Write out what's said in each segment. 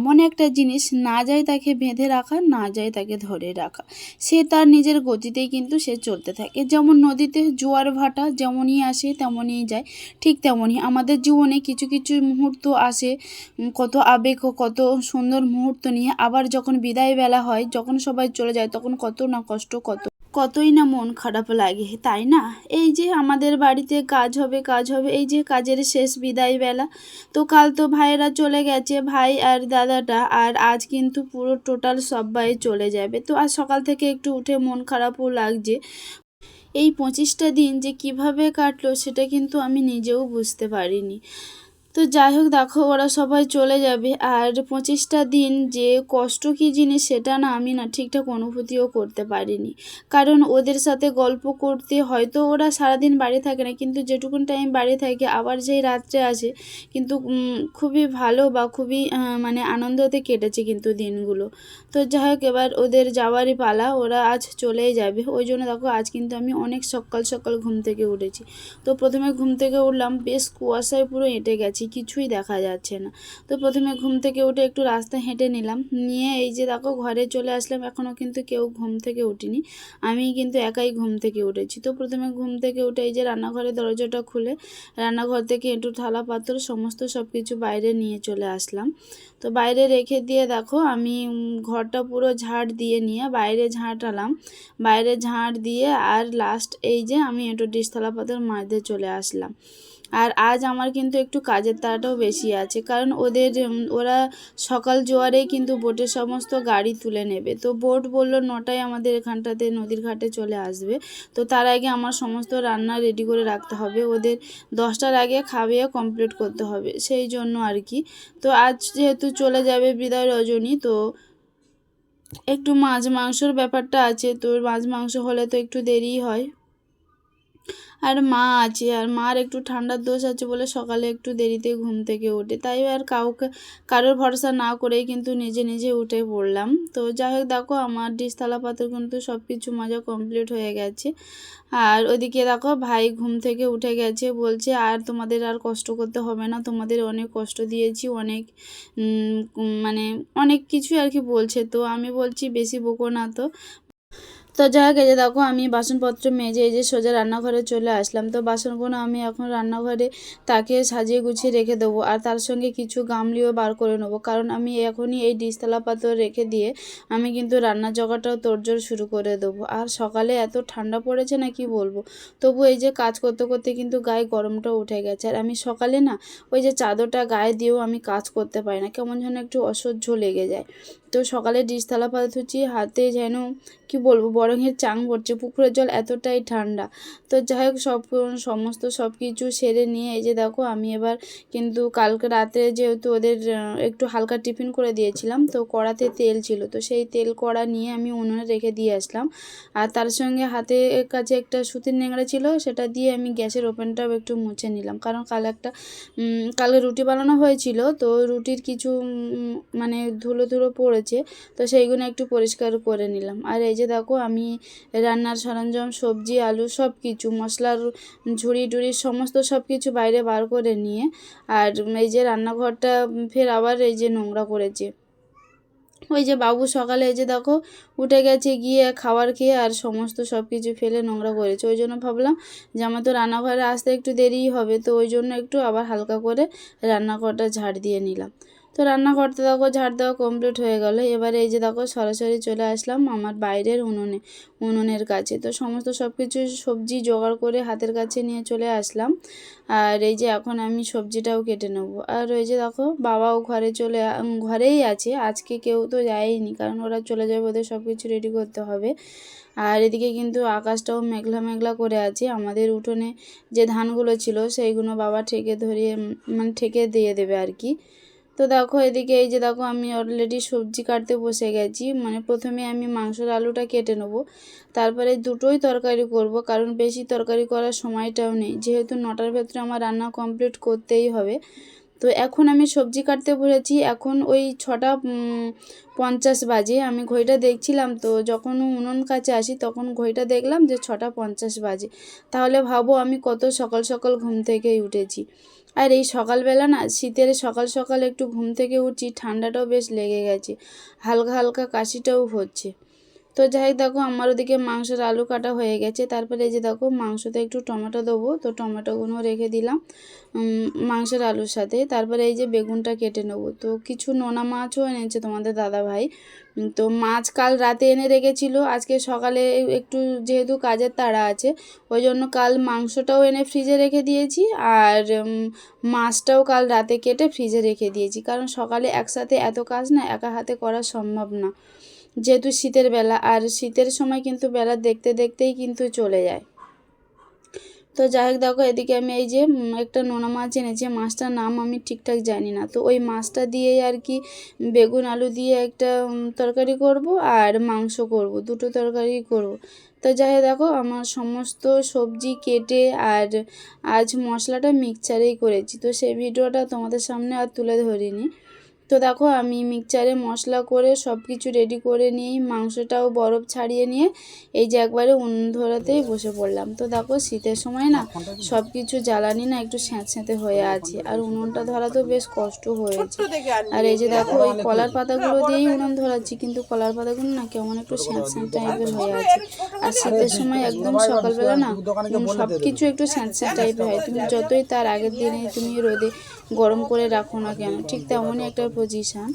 এমন একটা জিনিস না যায় তাকে বেঁধে রাখা, না যায় তাকে ধরে রাখা। সে তার নিজের গতিতেই কিন্তু সে চলতে থাকে। যেমন নদীতে জোয়ার ভাটা যেমনই আসে তেমনই যায়, ঠিক তেমনই। আমাদের জীবনে কিছু কিছু মুহূর্ত আসে কত আবেগ কত সুন্দর মুহূর্ত নিয়ে। আবার যখন বিদায় বেলা হয়, যখন সবাই চলে যায়, তখন কত না কষ্ট, কত কতই না মন খারাপ লাগে, তাই না? এই যে আমাদের বাড়িতে কাজ হবে কাজ হবে, এই যে কাজের শেষ বিদায় বেলা। তো কাল তো ভাইয়েরা চলে গেছে, ভাই আর দাদাটা, আর আজ কিন্তু পুরো টোটাল সবাই চলে যাবে। তো আজ সকাল থেকে একটু উঠে মন খারাপও লাগছে। এই পঁচিশটা দিন যে কীভাবে কাটলো, সেটা কিন্তু আমি নিজেও বুঝতে পারিনি। তো যাই হোক, দেখো, ওরা সবাই চলে যাবে। আর পঁচিশটা দিন যে কষ্ট কী জিনিস সেটা না আমি না ঠিকঠাক অনুভূতিও করতে পারিনি। কারণ ওদের সাথে গল্প করতে হয়তো ওরা সারাদিন বাড়ি থাকে না, কিন্তু যেটুকুন টাইম বাড়ি থাকে, আবার যেই রাত্রে আসে, কিন্তু খুবই ভালো বা খুবই মানে আনন্দতে কেটেছে কিন্তু দিনগুলো। তো যাই হোক, এবার ওদের যাওয়ারই পালা, ওরা আজ চলেই যাবে। ওই জন্য দেখো, আজ কিন্তু আমি অনেক সকাল সকাল ঘুম থেকে উঠেছি। তো প্রথমে ঘুম থেকে উঠলাম, বেশ কুয়াশায় পুরো এঁটে গেছি। কিছুই দেখা যাচ্ছে না। তো প্রথমে ঘুম থেকে উঠে একটু রাস্তা হেঁটে নিলাম। নিয়ে এই যে দেখো, ঘরে চলে আসলাম। এখনও কিন্তু কেউ ঘুম থেকে উঠিনি। আমি কিন্তু একাই ঘুম থেকে উঠেছি। তো প্রথমে ঘুম থেকে উঠে এই যে রান্নাঘরের দরজাটা খুলে, রান্নাঘর থেকে একটু থালা, পাত্র, সমস্ত সব কিছু বাইরে নিয়ে চলে আসলাম। তো বাইরে রেখে দিয়ে দেখো, আমি ঘরটা পুরো ঝাড় দিয়ে নিয়ে বাইরে ঝাঁটালাম বাইরে ঝাঁট দিয়ে আর লাস্ট এই যে আমি একটু ডিশ, থালা, পাত্র, মাঝে চলে আসলাম। আর আজ আমার কিন্তু একটু কাজের তাড়াটাও বেশি আছে, কারণ ওদের ওরা সকাল জোয়ারেই কিন্তু বোটের সমস্ত গাড়ি তুলে নেবে। তো বোট বলল নটায় আমাদের এখানটাতে নদীর ঘাটে চলে আসবে। তো তার আগে আমার সমস্ত রান্না রেডি করে রাখতে হবে। ওদের দশটার আগে খাওয়িয়ে কমপ্লিট করতে হবে, সেই জন্য আর কি। তো আজ যেহেতু চলে যাবে বিদায় রজনী, তো একটু মাছ মাংসর ব্যাপারটা আছে। তো মাছ মাংস হলে তো একটু দেরিই হয়। আর মা আছে, আর মার একটু ঠান্ডার দোষ আছে বলে সকালে একটু দেরিতে ঘুম থেকে ওঠে। তাই আর কাউকে, কারোর ভরসা না করেই কিন্তু নিজে নিজে উঠে পড়লাম। তো যাই হোক, দেখো আমার ডিশ থালা পাত্র কিন্তু সব কিছু মজা কমপ্লিট হয়ে গেছে। আর ওইদিকে দেখো ভাই ঘুম থেকে উঠে গেছে, বলছে আর তোমাদের আর কষ্ট করতে হবে না, তোমাদের অনেক কষ্ট দিয়েছি, অনেক মানে অনেক কিছু আর কি বলছে। তো আমি বলছি বেশি বকো না তো। তো যাই হোক যে দেখো, আমি বাসনপত্র মেজে এই যে সোজা রান্নাঘরে চলে আসলাম। তো বাসনগুলো আমি এখন রান্নাঘরে তাকে সাজিয়ে গুছিয়ে রেখে দেবো আর তার সঙ্গে কিছু গামলিও বার করে নেব। কারণ আমি এখনই এই ডিসতলা পাত্র রেখে দিয়ে আমি কিন্তু রান্নার জগাটাও তোড়জোড় শুরু করে দেবো। আর সকালে এত ঠান্ডা পড়েছে না কি বলব? তবু এই যে কাজ করতে করতে কিন্তু গায়ে গরমটা উঠে গেছে। আর আমি সকালে না ওই যে চাদরটা গায়ে দিয়েও আমি কাজ করতে পারি না। কেমন যেন একটু অসহ্য লেগে যায়। তো সকালে ডিশ থালা ধুচ্ছি, হাতে যেন, কি বলব, বরঙের চাং পড়ছে, পুকুরের জল এতটাই ঠান্ডা। তো যাই হোক, সব সমস্ত সব কিছু সেরে নিয়ে, এই যে দেখো, আমি এবার কিন্তু কালকে রাতে যেহেতু ওদের একটু হালকা টিফিন করে দিয়েছিলাম, তো কড়াতে তেল ছিল। তো সেই তেল কড়া নিয়ে আমি উনুনে রেখে দিয়ে আসলাম। আর তার সঙ্গে হাতে কাছে একটা সুতির নেংড়া ছিল, সেটা দিয়ে আমি গ্যাসের ওপেনটাও একটু মুছে নিলাম। কারণ কাল একটা কালকে রুটি বানানো হয়েছিল, তো রুটির কিছু মানে ধুলো ধুলো পড়েছে তো সেইগুলো একটু পরিষ্কার করে নিলাম। আর এই যে দেখো, আমি রান্নার সরঞ্জাম, সবজি, আলু সব কিছু মশলার ঝুড়ি টুড়ি সমস্ত সব কিছু বাইরে বার করে নিয়ে, আর এই যে রান্নাঘরটা ফের আবার এই যে নোংরা করেছে। ওই যে বাবু সকালে এই যে দেখো, উঠে গেছে, গিয়ে খাবার খেয়ে আর সমস্ত সব কিছু ফেলে নোংরা করেছে। ওই জন্য ভাবলাম যে আমার তো রান্নাঘরে আসতে একটু দেরিই হবে, তো ওই জন্য একটু আবার হালকা করে রান্নাঘরটা ঝাড় দিয়ে নিলাম। তো রান্নাঘরটা দেখো, ঝাড় দেওয়া কমপ্লিট হয়ে গেল। এবারে এই যে দেখো, সরাসরি চলে আসলাম আমার বাইরের উনুনে, উনুনের কাছে। তো সমস্ত সব কিছু সবজি জোগাড় করে হাতের কাছে নিয়ে চলে আসলাম। আর এই যে এখন আমি সবজিটাও কেটে নেব। আর ওই যে দেখো, বাবাও ঘরে চলে ঘরেই আছে। আজকে কেউ তো যায়নি, কারণ ওরা চলে যাবে ওদের সব কিছু রেডি করতে হবে। আর এদিকে কিন্তু আকাশটাও মেঘলা মেঘলা করে আছে। আমাদের উঠোনে যে ধানগুলো ছিল, সেইগুলো বাবা ঠেকে ধরিয়ে মানে ঠেকে দিয়ে দেবে আর কি। তো দেখো এদিকে এই যে দেখো আমি অলরেডি সবজি কাটতে বসে গেছি। মানে প্রথমে আমি মাংসর আলুটা কেটে নেব। তারপরে দুটোই তরকারি করব, কারণ বেশি তরকারি করার সময়টাও নেই। যেহেতু নটার ভেতরে আমার রান্না কমপ্লিট করতেই হবে। তো এখন আমি সবজি কাটতে বসেছি। এখন ওই ছটা পঞ্চাশ বাজে। আমি ঘড়িটা দেখছিলাম তো যখন উনুন কাছে আসি তখন ঘড়িটা দেখলাম যে ছটা পঞ্চাশ বাজে। তাহলে ভাবো আমি কত সকাল সকাল ঘুম থেকেই উঠেছি। আর এই সকালবেলা না শীতের সকাল সকাল একটু ঘুম থেকে উঠছি, ঠান্ডাটাও বেশ লেগে গেছে, হালকা হালকা কাশিটাও হচ্ছে। তো যাই দেখো, আমার ওদিকে মাংসের আলু কাটা হয়ে গেছে। তারপরে এই যে দেখো, মাংসতে একটু টমেটো দেবো। তো টমেটোগুলো রেখে দিলাম মাংসের আলুর সাথে। তারপরে এই যে বেগুনটা কেটে নেব। তো কিছু নোনা মাছও এনেছে তোমাদের দাদা ভাই। তো মাছ কাল রাতে এনে রেখেছিল। আজকে সকালে একটু যেহেতু কাজের তাড়া আছে, ওই জন্য কাল মাংসটাও এনে ফ্রিজে রেখে দিয়েছি। আর মাছটাও কাল রাতে কেটে ফ্রিজে রেখে দিয়েছি। কারণ সকালে একসাথে এত কাজ না, একা হাতে করা সম্ভব না। যেহেতু শীতের বেলা, আর শীতের সময় কিন্তু বেলা দেখতে দেখতেই কিন্তু চলে যায়। তো যাই হোক, দেখো এদিকে আমি এই যে একটা নোনা মাছ এনেছি, মাছটার নাম আমি ঠিকঠাক জানি না। তো ওই মাছটা দিয়েই আর কি বেগুন, আলু দিয়ে একটা তরকারি করব আর মাংস করব, দুটো তরকারি করব। তো যাই হোক, দেখো আমার সমস্ত সবজি কেটে আর আজ মশলাটা মিক্সচারেই করেছি। তো সেই ভিডিওটা তোমাদের সামনে আর তুলে ধরিনি। তো দেখো আমি মিক্সচারে মশলা করে সব কিছু রেডি করে নিয়ে মাংসটাও বরফ ছাড়িয়ে নিয়ে এই যে একবারে উনুন ধরাতেই বসে পড়লাম। তো দেখো শীতের সময় না সব কিছু জ্বালানি না একটু স্যাঁতস্যাঁতে হয়ে আছে আর উনুনটা ধরা তো বেশ কষ্ট হয়েছে। আর এই যে দেখো ওই কলার পাতাগুলো দিয়েই উনুন ধরাচ্ছি কিন্তু কলার পাতাগুলো না কেমন একটু স্যাঁত স্যাঁত টাইপের হয়ে আছে। আর শীতের সময় একদম সকালবেলা না সব কিছু একটু স্যাঁত স্যাঁত টাইপের হয়। তুমি যতই তার আগের দিনে তুমি রোদে গরম করে রাখো না কেন? ঠিক তেমনই একটা পজিশান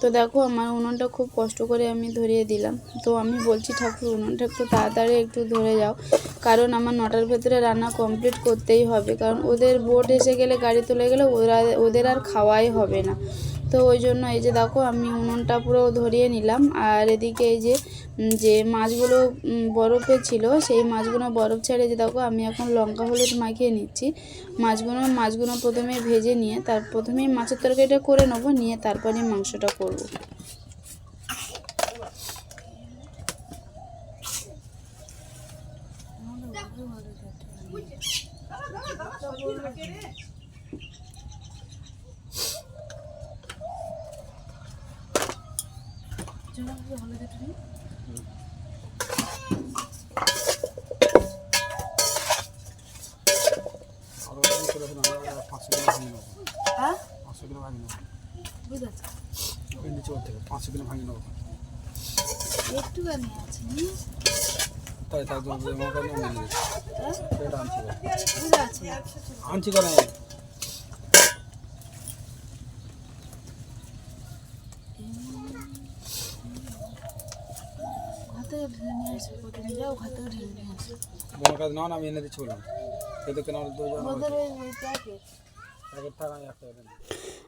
তো দেখো, আমার উনুনটা খুব কষ্ট করে আমি ধরিয়ে দিলাম। তো আমি বলছি, ঠাকুর, উনুনটা একটু তাড়াতাড়ি একটু ধরে যাও। কারণ আমার নটার ভেতরে রান্না কমপ্লিট করতেই হবে। কারণ ওদের বোট এসে গেলে, গাড়ি তুলে গেলে ওরা, ওদের আর খাওয়াই হবে না। তো ওই জন্য এই যে দেখো আমি উনুনটা পুরো ধরিয়ে নিলাম। আর এদিকে এই যে যে মাছগুলো বরফে ছিল, সেই মাছগুলো বরফ ছেড়ে যে দেখো আমি এখন লঙ্কা, হলুদ মাখিয়ে নিচ্ছি। মাছগুলো মাছগুলো প্রথমে ভেজে নিয়ে, তার প্রথমেই মাছের তরকারিটা করে নেব, নিয়ে তারপরে মাংসটা করব। নেব। পাঁচশো কিলো ভাঙি নেব। ওই নিচে ওর থেকে পাঁচশো কিলো ভাঙি নেব। একটুখানি আছে তাই তাই তো আমার কাছে নিয়ে নিয়েছি। এটা আনছি। করে। আনছি তোমার কাছে না আমি এনে দিচ্ছি বললাম কেন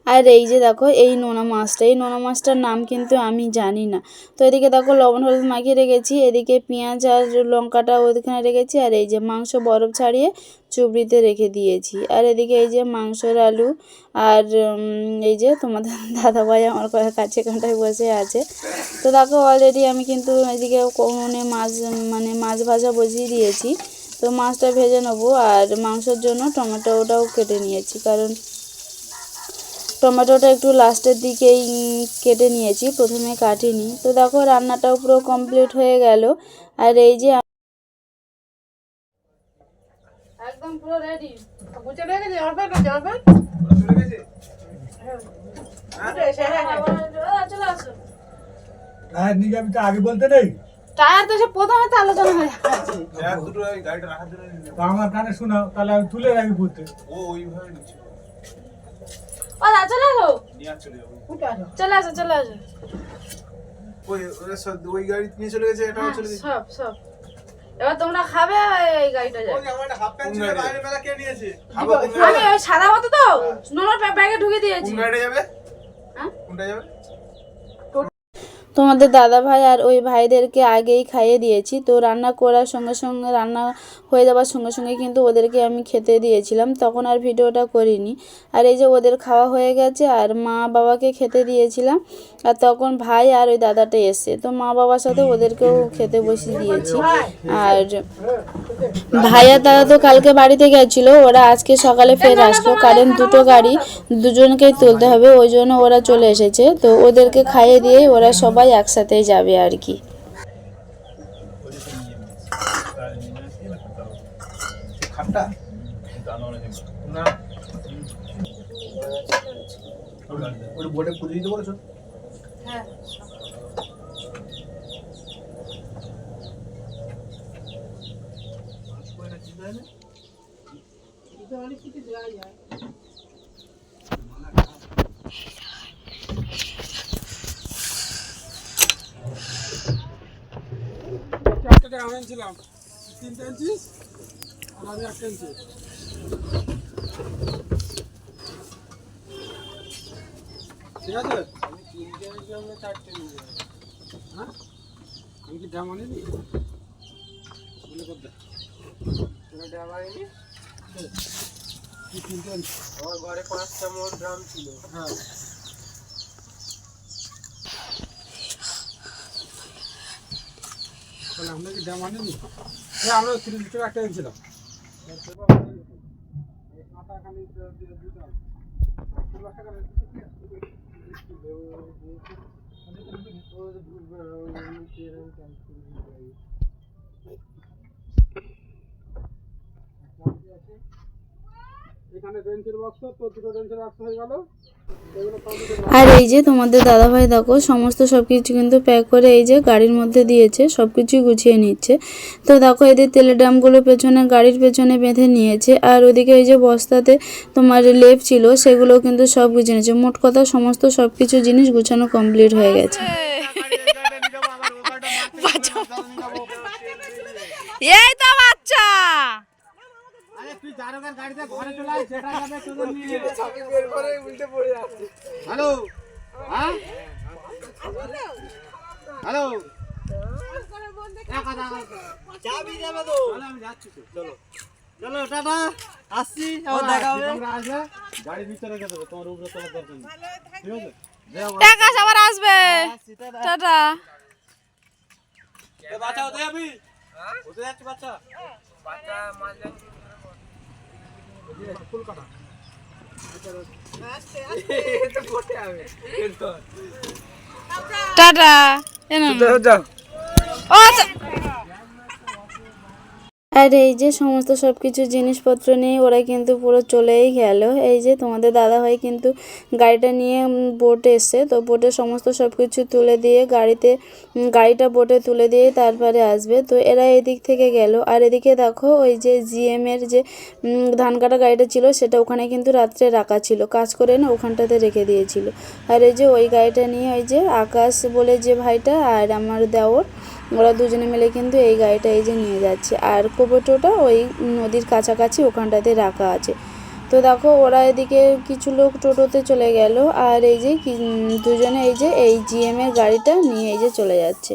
আর এই যে দেখো, এই নোনা মাছটা, এই নোনা মাছটার নাম কিন্তু আমি জানি না। তো এদিকে দেখো, লবণ হলুদ মাখিয়ে রেখেছি, এদিকে পেঁয়াজ আর লঙ্কাটা ওইখানে রেখেছি, আর এই যে মাংস বরফ ছাড়িয়ে চুবড়িতে রেখে দিয়েছি। আর এদিকে এই যে মাংসের আলু, আর এই যে তোমাদের দাদাভাই আমার কাছে কাঁটায় বসে আছে। তো দেখো অলরেডি আমি কিন্তু এদিকে উনুনে মাছ মানে মাছ ভাজা বসিয়ে দিয়েছি। তো মাছটা ভেজে নেব আর মাংসের জন্য টমেটোটাও কেটে নিয়েছি কারণ টমেটোটা একটু লাস্টের দিকেই কেটে নিয়েছি প্রথমে কাটিনি। তো দেখো রান্নাটাও পুরো কমপ্লিট হয়ে গেল আর এই যে একদম পুরো রেডি চলে আসো টায়ার নিয়ে যাবি তো আগে বলতে নেই? টায়ার তো সে প্রথমে তো আলোচনা হয়ে আমার কানে শোনাও তাহলে আমি তুলে রাখি বলতে ও দা চলে আসো। চলে আসো। চলে আসো ওই গাড়ি নিয়ে চলে গেছে এটা হ্যাঁ, চলে গেছে। সব সব। এবার তোমরা খাবে এই গাড়িটা যায়। হাফ প্যান্ট ছিল বাইরে মেলা কে নিয়েছে? আমি ওই সাদা মতো তো? নোনার ব্যাগে ঢুকে দিয়েছি। কোন গাড়িটা যাবে? হ্যাঁ? কোনটা যাবে? তোমাদের দাদা ভাই আর ওই ভাইদেরকে আগেই খাইয়ে দিয়েছি। তো রান্না করার সঙ্গে সঙ্গে, রান্না হয়ে যাওয়ার সঙ্গে সঙ্গে কিন্তু ওদেরকে আমি খেতে দিয়েছিলাম। তখন আর ভিডিওটা করিনি। আর এই যে ওদের খাওয়া হয়ে গেছে আর মা বাবাকে খেতে দিয়েছিলাম। আর তখন ভাই আর ওই দাদাটা এসে তো মা বাবার সাথে ওদেরকেও খেতে বসিয়ে দিয়েছি। আর ভাই আর দাদা তো কালকে বাড়িতে গেছিল। ওরা আজকে সকালে ফের আসলো। কারণ দুটো গাড়ি দুজনকেই তুলতে হবে। ওই জন্য ওরা চলে এসেছে। তো ওদেরকে খাইয়ে দিয়ে ওরা সবাই একসাথে যাবে আর কি। না ওটা বোর্ডে খুলে দিতে বলেছ চারটে টাকা আমি আনছিলাম তিনটে আনছিস আর আমি একটা আনছি ঠিক আছে? আমি তিনটে আনছিলাম না চারটে নিয়ে যাব। হ্যাঁ? আমি কি ড্রাম আনিনি বলে কর দে। তোরা আনিনি তিনটে আমার ঘরে পাঁচটা মোট ড্রাম ছিল। হ্যাঁ। তাহলে আমরা কি হ্যাঁ আমরা তিরিশ লিটার একটা এনেছিলাম। এখানে বেঞ্চের বক্স তো দুটো বেঞ্চের বক্স হয়ে গেল এগুলো কমপ্লিট আর এই যে তোমাদের দাদাভাই দেখো সমস্ত সব কিছু কিন্তু প্যাক করে এই যে গাড়ির মধ্যে দিয়েছে সব কিছুই গুছিয়ে নিচ্ছে। তো দেখো এদের তেলের ড্রামগুলো পেছনে গাড়ির পেছনে বেঁধে নিয়েছে। আর ওদিকে এই যে বস্তাতে তোমার লেপ ছিল সেগুলো কিন্তু সব গুছিয়ে নিয়েছে। মোট কথা সমস্ত সব কিছু জিনিস গুছানো কমপ্লিট হয়ে গেছে। এই আরে গাড়িতে ঘরে চলে আয় সেটা যাবে তোদের নিয়ে। চাবি বের করে উল্টে পড়ে যাচ্ছে। হ্যালো? হ্যাঁ? হ্যালো? চাবি দেবে তো। চলো আমি যাচ্ছি তো। চলো। চলো টাটা। আসছি আবার দেখা হবে। তোমরা আসবে? গাড়ির ভিতরে রেখে দেবো তোমার উপরে তোলার দরকার নেই। ঠিক আছে? টাকা আবার আসবে। টাটা। বাচ্চা হতে যাবি? হতে যাচ্ছি বাচ্চা? টাটা। যাও। ও আচ্ছা। আর এই যে সমস্ত সব কিছু জিনিসপত্র নিয়ে ওরা কিন্তু পুরো চলেই গেল। এই যে তোমাদের দাদা দাদাভাই কিন্তু গাড়িটা নিয়ে বোটে এসছে। তো বোটে সমস্ত সব কিছু তুলে দিয়ে গাড়িতে গাড়িটা বোটে তুলে দিয়ে তারপরে আসবে। তো এরা এদিক থেকে গেল। আর এদিকে দেখো, ওই যে জিএম এর যে ধান কাটা গাড়িটা ছিল, সেটা ওখানে কিন্তু রাত্রে রাখা ছিল। কাজ করে না, ওখানটাতে রেখে দিয়েছিল। আর এই যে ওই গাড়িটা নিয়ে, ওই যে আকাশ বলে যে ভাইটা আর আমার দেওর ওরা দুজনে মিলে কিন্তু এই গাড়িটা এই যে নিয়ে যাচ্ছে। আর কোবোটোটা ওই নদীর কাছাকাছি ওখানটাতে রাখা আছে। তো দেখো, ওরা এদিকে কিছু লোক টোটোতে চলে গেল। আর এই যে দুজনে এই যে এই জিএম এর গাড়িটা নিয়ে এই যে চলে যাচ্ছে।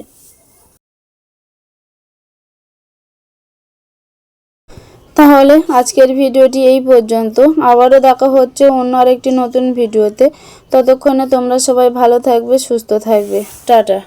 তাহলে আজকের ভিডিওটি এই পর্যন্ত। আবারও দেখা হচ্ছে অন্য আরেকটি নতুন ভিডিওতে। ততক্ষণে তোমরা সবাই ভালো থাকবে, সুস্থ থাকবে। টাটা।